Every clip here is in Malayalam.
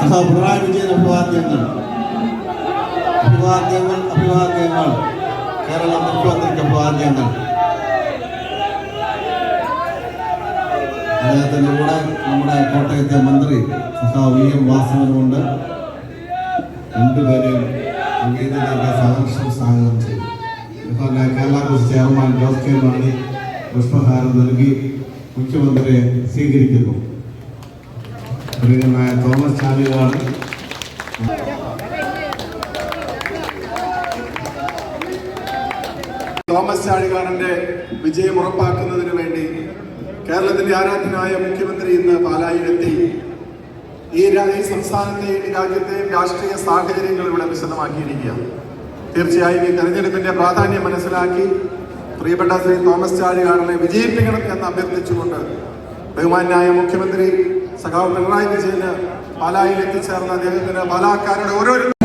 സഹ പിണറായി വിജയൻ അഭിവാദ്യങ്ങൾ അഭിവാദ്യങ്ങൾ അഭിവാദ്യങ്ങൾ കേരള മുഖ്യമന്ത്രിക്ക് അഭിവാദ്യങ്ങൾ അദ്ദേഹത്തിന്റെ കൂടെ നമ്മുടെ കോട്ടയത്തെ മന്ത്രി സഹ വി എം വാസവനുമുണ്ട് രണ്ടുപേരെയും വേദിയിലേക്ക് സഹർഷം സ്വാഗതം ചെയ്തു. അതുപോലെ കേരള കോൺഗ്രസ് ചെയർമാൻ ജോസ് കെ മാണി പുഷ്പഹാരം നൽകി മുഖ്യമന്ത്രിയെ സ്വീകരിക്കുന്നു. പ്രിയനായ തോമസ് ചാലിയാണ് തോമസ് ചാഴികാടന്റെ വിജയം ഉറപ്പാക്കുന്നതിന് വേണ്ടി കേരളത്തിന്റെ ആരാധനായ മുഖ്യമന്ത്രി ഇന്ന് പാലായിലെത്തി ഈ സംസ്ഥാനത്തെയും രാജ്യത്തെയും രാഷ്ട്രീയ സാഹചര്യങ്ങൾ ഇവിടെ വിശദമാക്കിയിരിക്കുകയാണ്. തീർച്ചയായും ഈ തെരഞ്ഞെടുപ്പിന്റെ പ്രാധാന്യം മനസ്സിലാക്കി പ്രിയപ്പെട്ട ശ്രീ തോമസ് ചാഴികാടനെ വിജയിപ്പിക്കണം എന്ന് അഭ്യർത്ഥിച്ചുകൊണ്ട് ബഹുമാനായ മുഖ്യമന്ത്രി സഖാവ് പിണറായി വിജയന് പാലായിൽ എത്തിച്ചേർന്ന അദ്ദേഹത്തിന് പാലാക്കാരുടെ ഓരോരു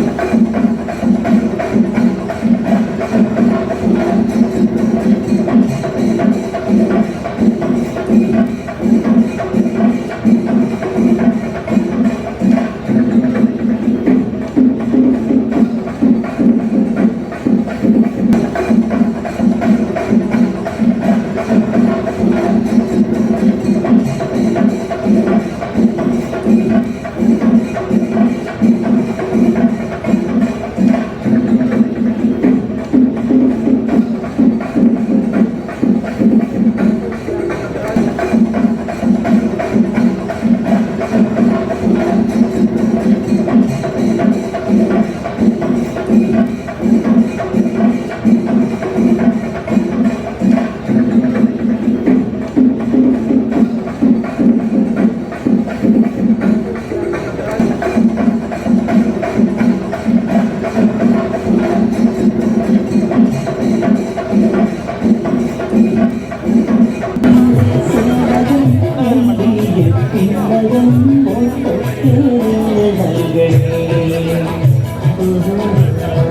Mm-hmm.